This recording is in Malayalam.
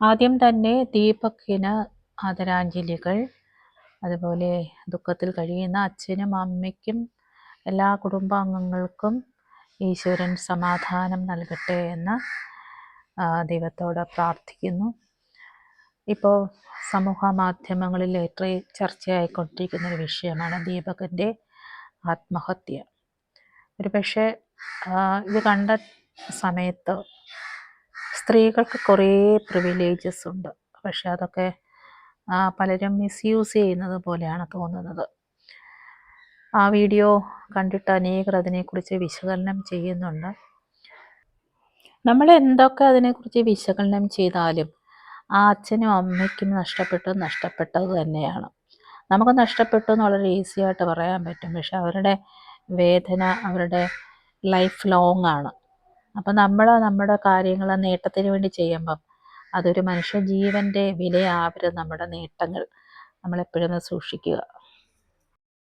ആദ്യം തന്നെ ദീപക്കിന് ആദരാഞ്ജലികൾ അതുപോലെ ദുഃഖത്തിൽ കഴിയുന്ന അച്ഛനും അമ്മയ്ക്കും എല്ലാ കുടുംബാംഗങ്ങൾക്കും ഈശ്വരൻ സമാധാനം നൽകട്ടെ എന്ന് ദൈവത്തോട് പ്രാർത്ഥിക്കുന്നു. ഇപ്പോൾ സമൂഹ മാധ്യമങ്ങളിൽ ഏറെ ചർച്ചയായിക്കൊണ്ടിരിക്കുന്ന ഒരു വിഷയമാണ് ദീപകന്റെ ആത്മഹത്യ. ഒരു പക്ഷേ ഇത് കണ്ട സമയത്ത് സ്ത്രീകൾക്ക് കുറേ പ്രിവിലേജസ് ഉണ്ട്. പക്ഷെ അതൊക്കെ പലരും മിസ്യൂസ് ചെയ്യുന്നത് പോലെയാണ് തോന്നുന്നത്. ആ വീഡിയോ കണ്ടിട്ട് അനേകർ അതിനെക്കുറിച്ച് വിശകലനം ചെയ്യുന്നുണ്ട്. നമ്മൾ എന്തൊക്കെ അതിനെക്കുറിച്ച് വിശകലനം ചെയ്താലും ആ അച്ഛനും അമ്മയ്ക്കും നഷ്ടപ്പെട്ടു നഷ്ടപ്പെട്ടത് തന്നെയാണ്. നമുക്ക് നഷ്ടപ്പെട്ടു എന്ന് വളരെ ഈസി ആയിട്ട് പറയാൻ പറ്റും. പക്ഷെ അവരുടെ വേദന അവരുടെ ലൈഫ് ലോങ് ആണ്. അപ്പം നമ്മൾ നമ്മുടെ കാര്യങ്ങൾ നേട്ടത്തിന് വേണ്ടി ചെയ്യുമ്പം അതൊരു മനുഷ്യ ജീവന്റെ വിലയാവരുത് നമ്മുടെ നേട്ടങ്ങൾ നമ്മളെപ്പോഴും സൂക്ഷിക്കുക.